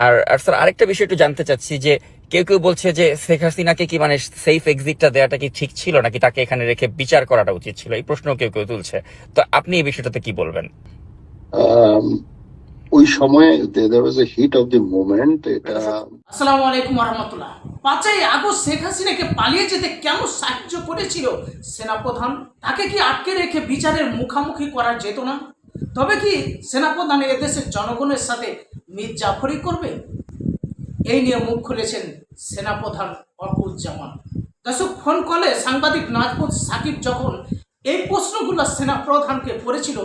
আর আর sir আরেকটা বিষয় একটু জানতে চাচ্ছি যে কেউ কেউ বলছে যে শেখ হাসিনাকে কি মানে সেফ এক্সিটটা দেওয়াটা কি ঠিক ছিল নাকি তাকে এখানে রেখে বিচার করাটা উচিত ছিল? এই প্রশ্ন কেউ কেউ তুলছে। তো আপনি এই বিষয়টাতে কি বলবেন? Um, ওই সময় there was a heat of the moment এটা আসসালামু আলাইকুম রহমতুল্লাহ পাঁচই আগস্ট শেখ হাসিনাকে পালিয়ে যেতে কেন সাহায্য করেছিল সেনাপ্রধান? তাকে কি আটকে রেখে বিচারের মুখামুখি করা যেত না? তবে কি সেনাপ্রধান এদেশের জনগণের সাথে মির জাফরি করবে? এই নিয়ে মুখ খুলেছেন সেনাপ্রধান অর্কুজ্জামান দর্শক, ফোন কলে সাংবাদিক নাজমুল সাকিব যখন এই প্রশ্নগুলো সেনাপ্রধানকে করেছিল,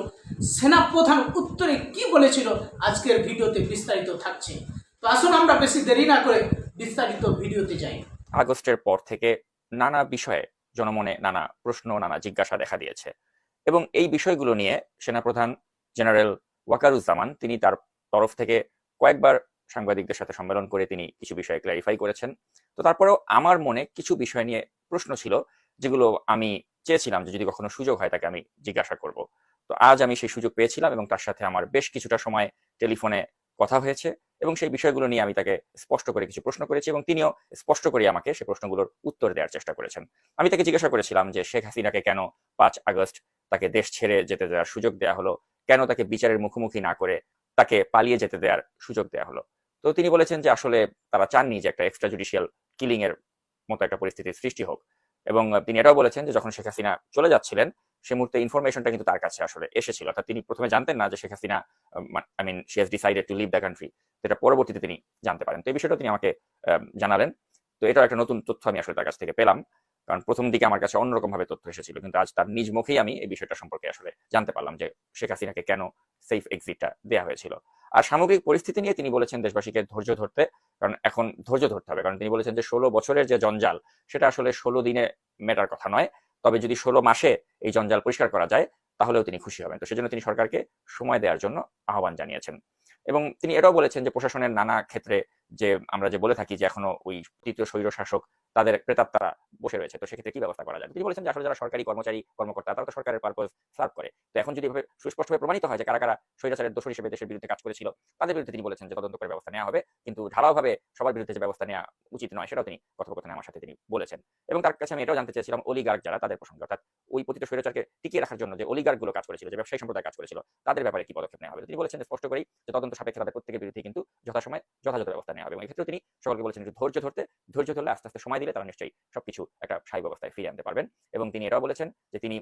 সেনাপ্রধান উত্তরে কি বলেছিল আজকের ভিডিওতে বিস্তারিত থাকছে। তো আসুন আমরা বেশি দেরি না করে বিস্তারিত ভিডিওতে যাই। আগস্টের পর থেকে নানা বিষয়ে জনমনে নানা প্রশ্ন, নানা জিজ্ঞাসা দেখা দিয়েছে এবং এই বিষয়গুলো নিয়ে সেনাপ্রধান জেনারেল ওয়াকারুজ্জামান, তিনি তার তরফ থেকে কয়েকবার সাংবাদিকদের সাথে সম্মেলন করে তিনি কিছু বিষয়ে ক্ল্যারিফাই করেছেন। তো তারপরেও আমার মনে কিছু বিষয় নিয়ে প্রশ্ন ছিল, যেগুলো আমি চেয়েছিলাম যে যদি কখনো সুযোগ হয় তাকে আমি জিজ্ঞাসা করব। তো আজ আমি সেই সুযোগ পেয়েছিলাম এবং তার সাথে আমার বেশ কিছুটা সময় টেলিফোনে কথা হয়েছে এবং সেই বিষয়গুলো নিয়ে আমি তাকে স্পষ্ট করে কিছু প্রশ্ন করেছি এবং তিনিও স্পষ্ট করে আমাকে সেই প্রশ্নগুলোর উত্তর দেওয়ার চেষ্টা করেছেন। আমি তাকে জিজ্ঞাসা করেছিলাম যে শেখ হাসিনাকে কেন পাঁচ আগস্ট তাকে দেশ ছেড়ে যেতে দেওয়ার সুযোগ দেওয়া হলো? কেন তাকে বিচারের মুখোমুখি না করে তাকে পালিয়ে যেতে দেওয়ার সুযোগ দেওয়া হলো। তো তিনি বলেছেন যে আসলে তারা চাননি যে একটা এক্সট্রা জুডিশিয়াল কিলিং এর মতো একটা পরিস্থিতির সৃষ্টি হোক। এবং তিনি এটাও বলেছেন যে যখন শেখ হাসিনা চলে যাচ্ছিলেন, সে মুহূর্তে ইনফরমেশনটা কিন্তু তার কাছে আসলে এসেছিল। অর্থাৎ তিনি প্রথমে জানতেন না যে Sheikh Hasina I mean she has decided to leave the country যেটা পরবর্তীতে তিনি জানতে পারেন। তো এই বিষয়টা তিনি আমাকে জানালেন। তো এটা একটা নতুন তথ্য আমি আসলে তার কাছ থেকে পেলাম। কারণ প্রথম দিকে আমার কাছে অন্যরকম ভাবে তথ্য এসেছিল, কিন্তু আজ তার নিজ মুখেই আমি এই বিষয়টা সম্পর্কে আসলে জানতে পারলাম যে শেখ হাসিনাকে কেন সেফ এক্সিটটা দেওয়া হয়েছিল। আর সামগ্রিক পরিস্থিতি নিয়ে তিনি বলেছেন দেশবাসীকে ধৈর্য ধরতে, কারণ এখন ধৈর্য ধরতে হবে, কারণ তিনি বলেছেন যে ষোলো বছরের যে জঞ্জাল, সেটা আসলে ষোলো দিনে মেটার কথা নয়, তবে যদি ষোলো মাসে এই জঞ্জাল পরিষ্কার করা যায়, তাহলেও তিনি খুশি হবেন। তো সেজন্য তিনি সরকারকে সময় দেওয়ার জন্য আহ্বান জানিয়েছেন। এবং তিনি এটাও বলেছেন যে প্রশাসনের নানা ক্ষেত্রে যে আমরা যে বলে থাকি যে এখনও ওই তৃতীয় স্বৈর শাসক তাদের ক্রেতার তারা বসে রয়েছে। তো সেক্ষেত্রে কি ব্যবস্থা করা যাবে? তিনি বলেছেন যে আসলে যারা সরকারি কর্মচারী, কর্মকর্তা, তারা তো সরকারের পারপোজ সার্ভ করে। তো এখন যদি এভাবে সুস্পষ্টভাবে প্রমাণিত হয় যে কারা কারা স্বৈরাচারের দোষ হিসেবে দেশের বিরুদ্ধে কাজ করেছিল, তাদের বিরুদ্ধে তিনি বলেছেন যে তদন্ত করে ব্যবস্থা নেওয়া হবে। কিন্তু ঢালাওভাবে সবার বিরুদ্ধে যে ব্যবস্থা নেওয়া উচিত নয়, সেটাও তিনি কথোপকথনে আমার সাথে তিনি বলেছেন। এবং তার কাছে আমি এটাও জানতে চেয়েছিলাম অলিগার্ক যারা, তাদের প্রসঙ্গে। অর্থাৎ ওই পতিত স্বৈরাচারকে টিকিয়ে রাখার জন্য যে অলিগারগুলো কাজ করেছিল, যে ব্যবসায়ী সম্প্রদায় কাজ করেছিল, তাদের ব্যাপারে কি পদক্ষেপ নেওয়া হবে? তিনি বলেছেন স্পষ্ট করেই যে তদন্ত সাপেক্ষে তাদের প্রত্যেকের বিরুদ্ধে কিন্তু যথাসময় যথাযথ ব্যবস্থা নেওয়া হবে। এবং এক্ষেত্রে তিনি সকলকে বলেছেন যে ধৈর্য ধরতে, ধৈর্য ধরলে আস্তে আস্তে সময় দিলে তারা নিশ্চয়ই সবকিছু একটা স্থায়ী ব্যবস্থায় ফিরিয়ে আনতে পারবেন। এবং তিনি এটাও বলেছেন যে তিনি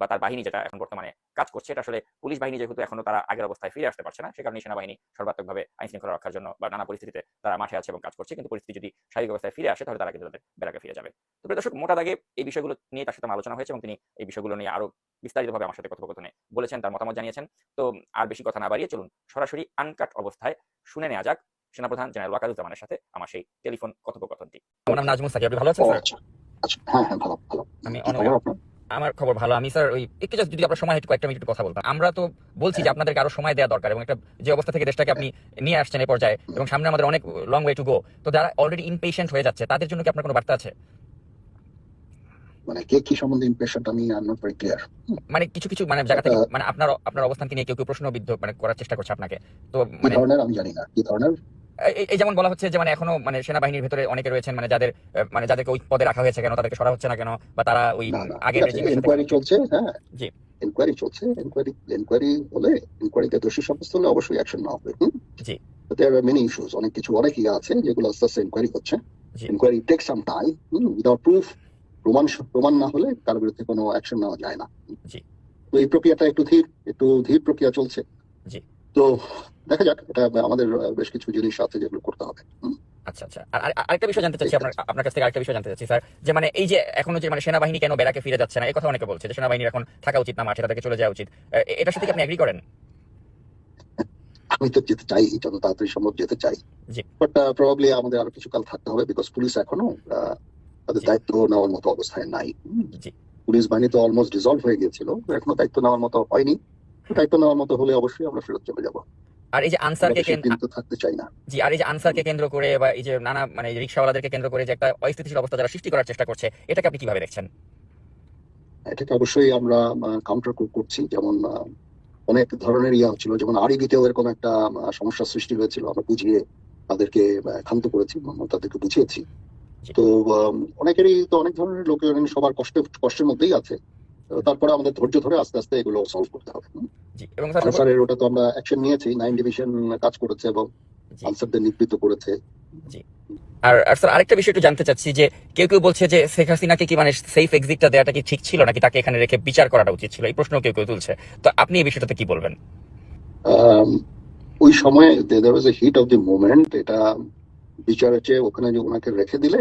বা তার বাহিনী যেটা এখন বর্তমানে কাজ করছে এটা আসলে পুলিশ বাহিনী যেহেতু এখনও তারা আগের অবস্থায় ফিরে আসতে পারছে না সে কারণে সেনাবাহিনী সর্বাত্মকভাবে আইন শৃঙ্খলা রক্ষার জন্য বা নানা পরিস্থিতিতে তারা মাঠে আছে এবং কাজ করছে কিন্তু পরিস্থিতি যদি স্বাভাবিক অবস্থায় ফিরে আসে তাহলে তারা কিন্তু তাদের বেড়াকে ফিরে যাবে। তো দর্শক মোটা দাগে এই বিষয়গুলো নিয়ে তার সাথে আমার আলোচনা হয়েছে এবং তিনি এই বিষয়গুলো নিয়ে আরও বিস্তারিতভাবে আমার সাথে কথোপকথনে বলেছেন তার মতামত জানিয়েছেন। তো আর বেশি কথা না বাড়িয়ে চলুন সরাসরি আনকাট অবস্থায় শুনে নেওয়া যাক। সেনাপ্রধান জেনারেল ওয়াকারুজ্জামানের সাথে আমার সেই টেলিফোন কথোপকথনটি। আমার নাম নাজমুল সাকিব। আপনি ভালো আছেন স্যার? আচ্ছা। হ্যাঁ হ্যাঁ ভালো ভালো। আমি কি অনবর- খবর আপনার? আমার খবর ভালো আমি স্যার ওই একটু just যদি আপনার সময় হয় একটু কয়েকটা মিনিট কথা বলতাম। আমরা তো বলছি যে আপনাদেরকে আরও সময় দেওয়া দরকার এবং একটা যে অবস্থা থেকে দেশটাকে আপনি নিয়ে আসছেন এই পর্যায়ে এবং সামনে আমাদের অনেক লং ওয়ে টু গো তো যারা অলরেডি ইনপেশেন্ট হয়ে যাচ্ছে তাদের জন্য কি আপনার কোনো বার্তা আছে? মানে কে কি সম্বন্ধে ইমপ্রেশনটা আমি আই নট ভেরি ক্লিয়ার মানে কিছু কিছু মানে জায়গা থেকে। মানে আপনার আপনার অবস্থানকে নিয়ে কেউ কেউ প্রশ্নবিদ্ধ মানে করার চেষ্টা করছে আপনাকে। তো মানে ধরনের আমি জানি না কি ধরনের? এই- যেমন বলা হচ্ছে যে মানে এখনও মানে সেনাবাহিনীর ভেতরে অনেকে রয়েছেন মানে যাদের মানে যাদেরকে ওই পদে রাখা হয়েছে কেন তাদেরকে সরা হচ্ছে না কেন বা তারা ওই আগের ইনকোয়ারি চলছে হ্যাঁ জি। ইনকোয়ারি চলছে ইনকোয়ারি ইনকোয়ারি হলে ইনকোয়ারিতে দোষী সাব্যস্ত হলে অবশ্যই অ্যাকশন নেওয়া হবে জি। দেয়ার আর মেনি ইস্যুস অনেক কিছু অনেক ইয়ে আছে যেগুলো আস্তে আস্তে ইনকোয়ারি হচ্ছে। Inquiry take some time without proof প্রমাণ প্রমাণ না হলে তার বিরুদ্ধে কোনো অ্যাকশন নেওয়া যায় না জি। তো এই প্রক্রিয়াটা একটু ধীর একটু ধীর প্রক্রিয়া চলছে জি। তো দেখা যাক এটা আমাদের বেশ কিছু জিনিস আছে যেগুলো করতে হবে। আচ্ছা আচ্ছা। আর আর- আরেকটা বিষয় জানতে চাচ্ছি আপনার আপনার কাছ থেকে আরেকটা বিষয় জানতে চাচ্ছি স্যার। যে মানে এই যে এখনও যে মানে সেনাবাহিনী কেন বেড়াকে ফিরে যাচ্ছে না এই কথা অনেকে বলছে যে সেনাবাহিনীর এখন থাকা উচিত না মাঠে তাদেরকে চলে যাওয়া উচিত। এটার সাথে কি আপনি এগ্রি করেন? আমি তো যেতে চাই যত তাড়াতাড়ি সম্ভব যেতে চাই। বাট প্রবাবলি আমাদের আরও থাকতে হবে বিকজ পুলিশ এখনও তাদের দায়িত্ব নেওয়ার মতো অবস্থায় নাই। পুলিশ বাহিনী তো অলমোস্ট ডিজলভ হয়ে গিয়েছিল এখনও দায়িত্ব নেওয়ার মতো হয়নি। দায়িত্ব নেওয়ার মতো হলে অবশ্যই আমরা ফেরত চলে যাব। আর এই যে আনসারকে থাকতে চাই না। জি আর এই যে আনসারকে কেন্দ্র করে বা এই যে নানা মানে রিক্সাওয়ালাদেরকে কেন্দ্র করে যে একটা অস্থিতিশীল অবস্থা যারা সৃষ্টি করার চেষ্টা করছে এটাকে আপনি কীভাবে দেখছেন? এটাকে অবশ্যই আমরা কাউন্টার করছি। যেমন অনেক ধরনের ইয়া ছিল যেমন আরিবিতেও এরকম একটা আহ, সমস্যার সৃষ্টি হয়েছিল। আমরা বুঝিয়ে তাদেরকে ক্ষান্ত করেছি তাদেরকে বুঝিয়েছি। তো অনেকেরই তো অনেক ধরনের লোকের সবার কষ্ট কষ্টের মধ্যেই আছে। তারপরে আমাদের ধৈর্য ধরে আস্তে আস্তে এগুলো সলভ করতে হবে এবং আনসারের ওটা তো আমরা অ্যাকশন নিয়েছি নাইন ডিভিশন কাজ করেছে এবং আনসারদের নিবৃত্ত করেছে। আর আর স্যার আরেকটা বিষয় একটু জানতে চাচ্ছি যে কেউ কেউ বলছে যে শেখ হাসিনাকে কি মানে সেফ এক্সিটটা দেওয়াটা কি ঠিক ছিল নাকি তাকে এখানে রেখে বিচার করাটা উচিত ছিল? এই প্রশ্ন কেউ কেউ তুলছে। তো আপনি এই বিষয়টাতে কি বলবেন? ওই সময় there was a heat of the moment এটা বিচারের চেয়ে ওখানে যে ওনাকে রেখে দিলে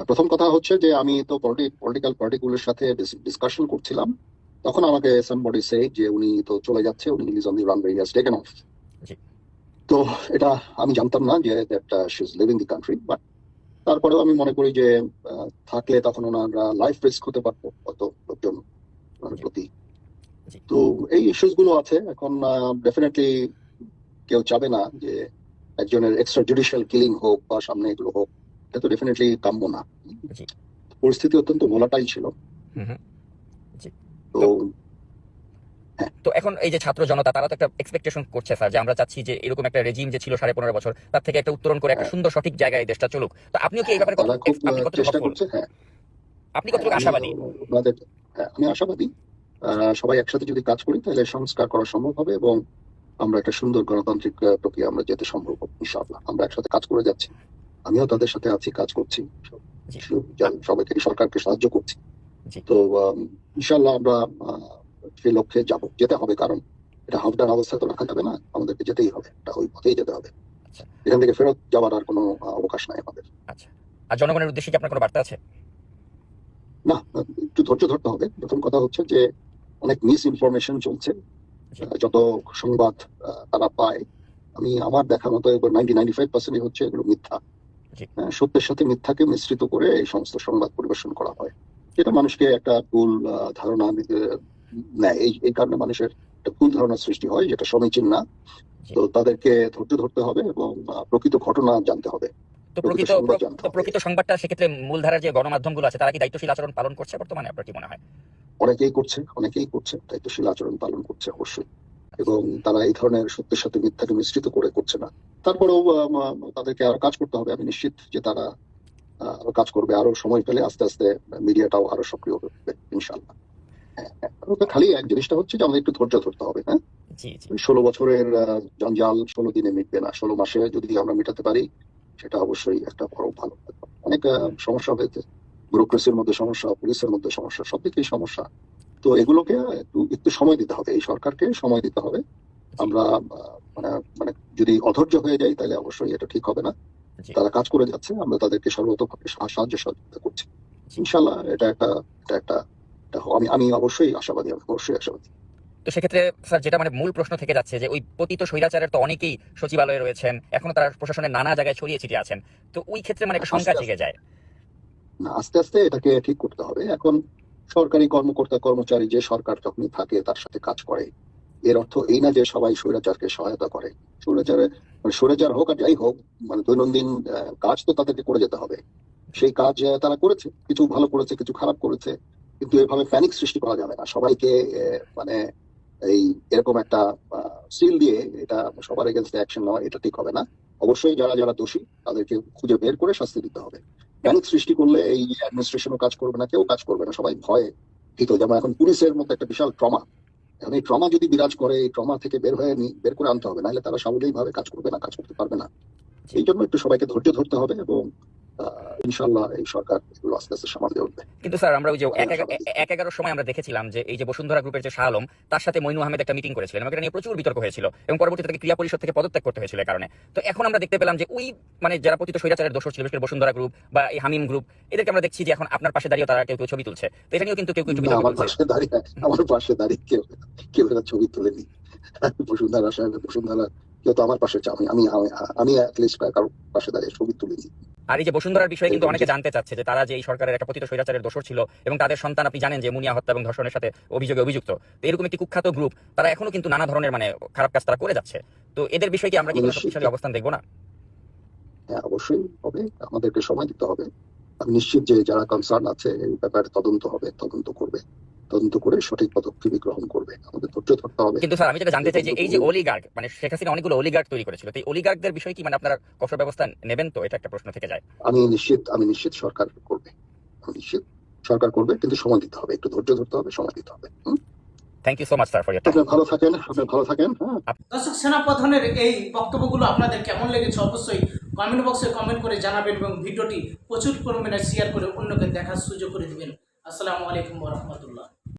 প্রথম কথা হচ্ছে যে আমি তো পলিটিক্যাল পার্টিগুলোর সাথে ডিসকাশন করছিলাম। তখন আমাকে সামবডি সে যে উনি তো চলে যাচ্ছে উনি is on the runway has taken off তো এটা আমি জানতাম না যে that she is leaving the country but তারপরেও আমি মনে করি যে আহ, থাকলে তখন ওনারা লাইফ রিস্ক হতে পারতো কত লোকজন প্রতি। তো এই ইস্যুসগুলো আছে এখন ডেফিনেটলি কেউ চাবে না যে একজনের এক্সট্রা জুডিশিয়াল কিলিং হোক বা সামনে এগুলো হোক। এটা তো ডেফিনেটলি কাম্য না। পরিস্থিতি অত্যন্ত ভোলাটাইল ছিল। হুম হুম। তো তো এখন এই যে ছাত্র জনতা তারা তো একটা এক্সপেকটেশন করছে স্যার যে আমরা চাচ্ছি যে এরকম একটা রেজিম যে ছিল সাড়ে পনেরো বছর তার থেকে একটা উত্তরণ করে একটা সুন্দর সঠিক জায়গায় দেশটা চলুক। তো আপনিও কি এই ব্যাপারে আপনি কতটুকু হ্যাঁ। আপনি কতটুকু আশাবাদী? আমি হ্যাঁ, আশাবাদী। সবাই একসাথে যদি কাজ করি তাহলে সংস্কার করা সম্ভব হবে এবং আমরা একটা সুন্দর গণতান্ত্রিক প্রক্রিয়া আমরা যেতে সম্ভব ইনশাআল্লাহ। আমরা একসাথে কাজ করে যাচ্ছি। আমিও তাদের সাথে আছি কাজ করছি। সবাইকে সরকারকে সাহায্য করছি। তো ইনশাল্লাহ আমরা সেই লক্ষ্যে যাব যেতে হবে কারণ এটা হাফ ডান অবস্থায় তো রাখা যাবে না আমাদেরকে যেতেই হবে এটা ওই পথেই যেতে হবে। আচ্ছা। এখান থেকে ফেরত যাওয়ার আর কোনো অবকাশ নাই আমাদের। আচ্ছা। আর জনগণের উদ্দেশ্যে কি আপনার কোনো বার্তা আছে? না একটু ধৈর্য ধরতে হবে। প্রথম কথা হচ্ছে যে অনেক মিস ইনফরমেশন চলছে যত সংবাদ তারা পায় আমি আমার দেখা মতো নাইনটি নাইনটি ফাইভ পার্সেন্ট হচ্ছে এগুলো মিথ্যা। সত্যের সাথে মিথ্যাকে মিশ্রিত করে এই সমস্ত সংবাদ পরিবেশন করা হয়। এটা মানুষকে একটা ভুল ধারণা নেয়। এই এই কারণে মানুষের একটা ভুল ধারণা সৃষ্টি হয় যেটা সমীচীন না। তো তাদেরকে ধৈর্য ধরতে হবে এবং প্রকৃত ঘটনা জানতে হবে। তো প্রকৃত। প্রকৃত সংবাদটা সেক্ষেত্রে মূলধারার যে গণমাধ্যমগুলো আছে তারা কি দায়িত্বশীল আচরণ পালন করছে বর্তমানে আপনার কি মনে হয়? অনেকেই করছে অনেকেই করছে। দায়িত্বশীল আচরণ পালন করছে অবশ্যই। এবং তারা এই ধরনের সত্যের সাথে মিথ্যাকে মিশ্রিত করে করছে না। তারপরেও তাদেরকে আরও কাজ করতে হবে আমি নিশ্চিত যে তারা আরও কাজ করবে আরও সময় পেলে আস্তে আস্তে মিডিয়াটাও আরও সক্রিয় হবে ইনশাল্লাহ হ্যাঁ, হ্যাঁ। খালি এক জিনিসটা হচ্ছে যে আমাদের একটু ধৈর্য ধরতে হবে হ্যাঁ? ষোলো বছরের জঞ্জাল ষোলো দিনে মিটবে না ষোলো মাসে যদি আমরা মেটাতে পারি সেটা অবশ্যই একটা বড় ভালো অনেক সমস্যা হয়েছে ব্যুরোক্রেসির মধ্যে সমস্যা পুলিশের মধ্যে সমস্যা সব দিকেই সমস্যা। তো এগুলোকে একটু একটু সময় দিতে হবে। এই সরকারকে সময় দিতে হবে। আমরা মানে মানে যদি অধৈর্য হয়ে যাই তাহলে অবশ্যই এটা ঠিক হবে না। তারা কাজ করে যাচ্ছে আমরা তাদেরকে সর্বতভাবে সাহায্য সহযোগিতা করছি। ইনশাল্লাহ এটা একটা এটা একটা আমি আমি অবশ্যই আশাবাদী আমি অবশ্যই আশাবাদী। তো সেক্ষেত্রে স্যার যেটা মানে মূল প্রশ্ন থেকে যাচ্ছে যে ওই পতিত স্বৈরাচারের তো অনেকেই সচিবালয়ে রয়েছেন এখনও তারা প্রশাসনের নানা জায়গায় ছড়িয়ে ছিটিয়ে আছেন। তো ওই ক্ষেত্রে মানে একটা শঙ্কা জেগে যায়। না আস্তে আস্তে এটাকে ঠিক করতে হবে। এখন সরকারি কর্মকর্তা কর্মচারী যে সরকার যখনই থাকে তার সাথে কাজ করে। এর অর্থ এই না যে সবাই স্বৈরাচারকে সহায়তা করে। স্বৈরাচারে মানে স্বৈরাচার হোক আর যাই হোক মানে দৈনন্দিন কাজ তো তাদেরকে করে যেতে হবে। সেই কাজ তারা করেছে। কিছু ভালো করেছে, কিছু খারাপ করেছে। কিন্তু এভাবে প্যানিক সৃষ্টি করা যাবে না। সবাইকে মানে এই এরকম একটা সিল দিয়ে এটা সবার এগেনস্টে অ্যাকশন নেওয়া, এটা ঠিক হবে না। অবশ্যই যারা যারা দোষী, তাদেরকে খুঁজে বের করে শাস্তি দিতে হবে। প্যানিক সৃষ্টি করলে এই অ্যাডমিনিস্ট্রেশনও কাজ করবে না কেউ কাজ করবে না সবাই ভয়ে ভীত। যেমন এখন পুলিশের মতো একটা বিশাল ট্রমা। এখন এই ট্রমা যদি বিরাজ করে এই ট্রমা থেকে বের হয়ে নি- বের করে আনতে হবে। নাহলে তারা সাবলীল ভাবে কাজ করবে না কাজ করতে পারবে না। এই জন্য একটু সবাইকে ধৈর্য ধরতে হবে এবং ইনশাল্লাহ এই সরকার এগুলো আস্তে আস্তে সামাল দিয়ে উঠবে। কিন্তু স্যার আমরা ওই যে এক এগারোর সময় আমরা দেখেছিলাম যে এই যে বসুন্ধরা গ্রুপের যে শাহ আলম তার সাথে মইনু আহমেদ একটা মিটিং করেছিলেন। এবং এটা নিয়ে প্রচুর বিতর্ক হয়েছিল এবং পরবর্তীতে তাকে ক্রিয়া পরিষদ থেকে পদত্যাগ করতে হয়েছিল কারণে। তো এখন আমরা দেখতে পেলাম যে ওই মানে যারা পতিত স্বৈরাচারের দোষর ছিল বসুন্ধরা গ্রুপ বা এই হামিম গ্রুপ এদেরকে আমরা দেখছি যে এখন আপনার পাশে দাঁড়িয়ে তারা কেউ কেউ ছবি তুলছে। তো এটা নিয়েও কিন্তু কেউ কেউ একটু আমার পাশে দাঁড়িয়ে আমার পাশে দাঁড়িয়ে কেউ কেউ ছবি তুলেনি। বসুন্ধরা সাহেব বসুন্ধরা কেউ তো আমার পাশে আমি আমি আমি- অ্যাটলিস্ট কারোর পাশে দাঁড়িয়ে ছবি তুলিনি আর এই যে বসুন্ধরার বিষয়ে কিন্তু অনেকে জানতে চাচ্ছে যে তারা যে এই সরকারের একটা পতিত স্বৈরাচারের দোষর ছিল এবং তাদের সন্তান আপনি জানেন যে মুনিয়া হত্যা এবং ধর্ষণের সাথে অভিযোগে অভিযুক্ত। তো এরকম একটি কুখ্যাত গ্রুপ তারা এখনও কিন্তু নানা ধরনের মানে খারাপ কাজ তারা করে যাচ্ছে। তো এদের বিষয়ে কি আমরা কি কোনো শক্তিশালী অবস্থান দেখব না? হ্যাঁ অবশ্যই হবে। আমাদেরকে সময় দিতে হবে। আমি নিশ্চিত যে যারা কনসার্ন আছে এই ব্যাপারে তদন্ত হবে তদন্ত করবে। তদন্ত করে সঠিক পদক্ষেপ গ্রহণ করবে। আমাদের ধৈর্য ধরতে হবে। কিন্তু স্যার আমি যেটা জানতে চাই যে এই যে অলিগার্ক মানে শেখ হাসিনা অনেকগুলো অলিগার্ক তৈরি করেছিল তো এই অলিগার্কদের বিষয় কি মানে আপনারা কঠোর ব্যবস্থা নেবেন তো? এটা একটা প্রশ্ন থেকে যায়। আমি নিশ্চিত আমি নিশ্চিত সরকার করবে। আমি নিশ্চিত সরকার করবে কিন্তু সময় দিতে হবে। একটু ধৈর্য ধরতে হবে সময় দিতে হবে। Thank you so much sir for your আপনি ভালো থাকেন আপনি ভালো থাকেন হ্যাঁ? দর্শক সেনাপ্রধানের এই বক্তব্যগুলো আপনাদের কেমন লেগেছে অবশ্যই কমেন্ট বক্সে কমেন্ট করে জানাবেন এবং ভিডিওটি প্রচুর পরিমাণে শেয়ার করে অন্যকে দেখার সুযোগ করে দিবেন। আসসালামু আলাইকুম রহমতুল্লাহ।